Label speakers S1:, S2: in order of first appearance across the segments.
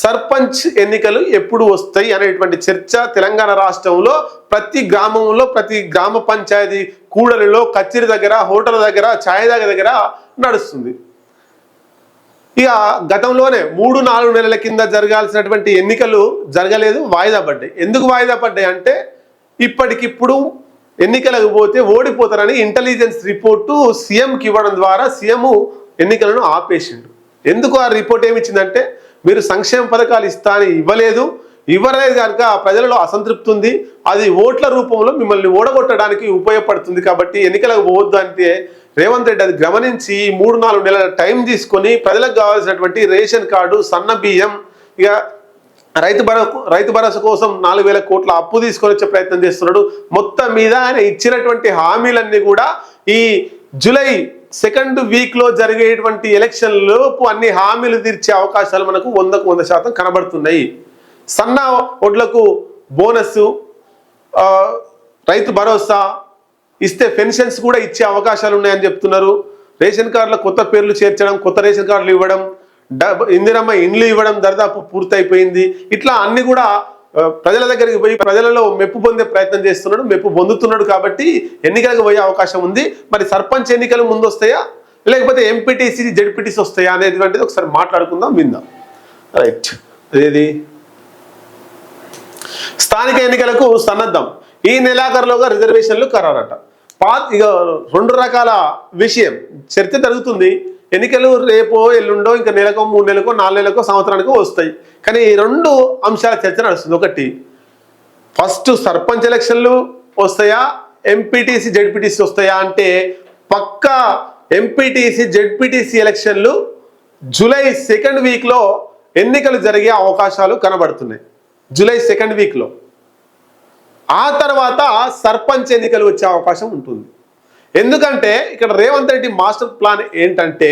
S1: సర్పంచ్ ఎన్నికలు ఎప్పుడు వస్తాయి అనేటువంటి చర్చ తెలంగాణ రాష్ట్రంలో ప్రతి గ్రామంలో ప్రతి గ్రామ పంచాయతీ కూడలిలో కచేరీ దగ్గర హోటల్ దగ్గర ఛాయదాగ దగ్గర దగ్గర నడుస్తుంది. ఇక గతంలోనే మూడు నాలుగు నెలల కింద జరగాల్సినటువంటి ఎన్నికలు జరగలేదు వాయిదా పడ్డాయి. ఎందుకు వాయిదా పడ్డాయి అంటే ఇప్పటికిప్పుడు ఎన్నికలకు పోతే ఓడిపోతారని ఇంటెలిజెన్స్ రిపోర్టు సీఎంకి ఇవ్వడం ద్వారా సీఎం ఎన్నికలను ఆపేసిండు. ఎందుకు ఆ రిపోర్ట్ ఏమి ఇచ్చిందంటే మీరు సంక్షేమ పథకాలు ఇస్తా అని ఇవ్వలేదు ఇవ్వలేదు కనుక ప్రజలలో అసంతృప్తి ఉంది. అది ఓట్ల రూపంలో మిమ్మల్ని ఓడగొట్టడానికి ఉపయోగపడుతుంది కాబట్టి ఎన్నికలకు పోవద్దు అంటే రేవంత్ రెడ్డి అది గమనించి ఈ మూడు నాలుగు నెలల టైం తీసుకొని ప్రజలకు కావాల్సినటువంటి రేషన్ కార్డు సన్న బియ్యం ఇక రైతు భరోసా రైతు భరోసా కోసం నాలుగు వేల కోట్ల అప్పు తీసుకొని వచ్చే ప్రయత్నం చేస్తున్నాడు. మొత్తం మీద ఆయన ఇచ్చినటువంటి హామీలన్నీ కూడా ఈ జూలై సెకండ్ వీక్లో జరిగేటువంటి ఎలక్షన్ లోపు అన్ని హామీలు తీర్చే అవకాశాలు మనకు వందకు వంద శాతం కనబడుతున్నాయి. సన్న ఒడ్లకు బోనస్ రైతు భరోసా ఇస్తే పెన్షన్స్ కూడా ఇచ్చే అవకాశాలు ఉన్నాయని చెప్తున్నారు. రేషన్ కార్డుల కొత్త పేర్లు చేర్చడం కొత్త రేషన్ కార్డులు ఇవ్వడం డబ్- ఇందిరమ్మ ఇండ్లు ఇవ్వడం దరిదాపు పూర్తయిపోయింది. ఇట్లా అన్ని కూడా ప్రజల దగ్గరికి పోయి ప్రజలలో మెప్పు పొందే ప్రయత్నం చేస్తున్నాడు మెప్పు పొందుతున్నాడు కాబట్టి ఎన్నికలకు పోయే అవకాశం ఉంది. మరి సర్పంచ్ ఎన్నికలు ముందు వస్తాయా లేకపోతే ఎంపీటీసీ జడ్పీటీసీ వస్తాయా అనేటువంటిది ఒకసారి మాట్లాడుకుందాం విందాం. రైట్ అదేది? స్థానిక ఎన్నికలకు సన్నద్ధం. ఈ నెలాఖరులోగా రిజర్వేషన్లు ఖరారట. పా ఇక రెండు రకాల విషయం చర్చ జరుగుతుంది. ఎన్నికలు రేపో ఎల్లుండో ఇంకా నెలకో మూడు నెలకో నాలుగు నెలకో సంవత్సరానికో వస్తాయి. కానీ ఈ రెండు అంశాల చర్చ నడుస్తుంది. ఒకటి ఫస్ట్ సర్పంచ్ ఎలక్షన్లు వస్తాయా? ఎంపీటీసీ జెడ్పీటీసీ వస్తాయా అంటే పక్కా ఎంపీటీసీ జెడ్పీటీసీ ఎలక్షన్లు జూలై సెకండ్ వీక్లో ఎన్నికలు జరిగే అవకాశాలు కనబడుతున్నాయి. జూలై సెకండ్ వీక్లో. ఆ తర్వాత సర్పంచ్ ఎన్నికలు వచ్చే అవకాశం ఉంటుంది. ఎందుకంటే ఇక్కడ రేవంత్ రెడ్డి మాస్టర్ ప్లాన్ ఏంటంటే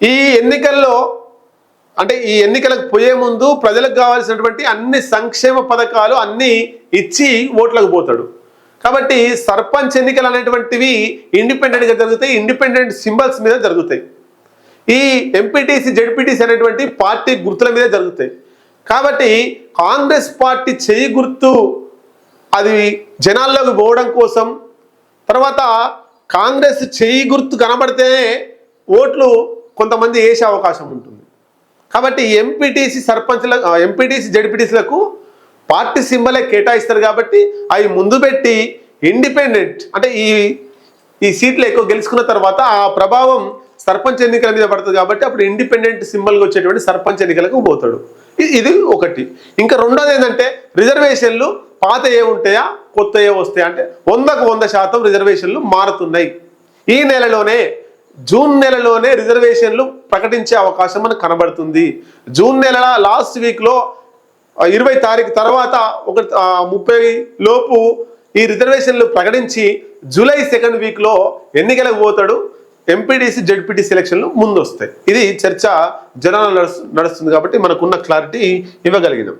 S1: ఈ ఎన్నికల్లో అంటే ఈ ఎన్నికలకు పోయే ముందు ప్రజలకు కావాల్సినటువంటి అన్ని సంక్షేమ పథకాలు అన్నీ ఇచ్చి ఓట్లకు పోతాడు. కాబట్టి సర్పంచ్ ఎన్నికలు అనేటువంటివి ఇండిపెండెంట్గా జరుగుతాయి ఇండిపెండెంట్ సింబల్స్ మీద జరుగుతాయి. ఈ ఎంపీటీసీ జడ్పీటీసీ అనేటువంటి పార్టీ గుర్తుల మీద జరుగుతాయి. కాబట్టి కాంగ్రెస్ పార్టీ చేయి గుర్తు అది జనాల్లోకి పోవడం కోసం తర్వాత కాంగ్రెస్ చేయి గుర్తు కనబడితేనే ఓట్లు కొంతమంది వేసే అవకాశం ఉంటుంది. కాబట్టి ఎంపీటీసీ సర్పంచ్ల ఎంపీటీసీ జడ్పీటీసీలకు పార్టీ సింబలే కేటాయిస్తారు కాబట్టి అవి ముందు పెట్టి ఇండిపెండెంట్ అంటే ఈ ఈ సీట్లు ఎక్కువ గెలుచుకున్న తర్వాత ఆ ప్రభావం సర్పంచ్ ఎన్నికల మీద పడుతుంది కాబట్టి అప్పుడు ఇండిపెండెంట్ సింబల్గా వచ్చేటువంటి సర్పంచ్ ఎన్నికలకు పోతాడు. ఇది ఒకటి. ఇంకా రెండోది ఏంటంటే రిజర్వేషన్లు పాత ఏ ఉంటాయా? కొత్త ఏ వస్తాయా? అంటే వందకు వంద శాతం రిజర్వేషన్లు మారుతున్నాయి. ఈ నెలలోనే జూన్ నెలలోనే రిజర్వేషన్లు ప్రకటించే అవకాశం మనకు కనబడుతుంది. జూన్ నెల లాస్ట్ వీక్లో ఇరవై తారీఖు తర్వాత ఒక ముప్పై లోపు ఈ రిజర్వేషన్లు ప్రకటించి జూలై సెకండ్ వీక్లో ఎన్నికలకు పోతాడు. ఎంపీటీసీ జడ్పీటీ సెలక్షన్లు ముందు వస్తాయి ఇది చర్చ జనాలు నడుస్తుంది కాబట్టి మనకున్న క్లారిటీ ఇవ్వగలిగినాం.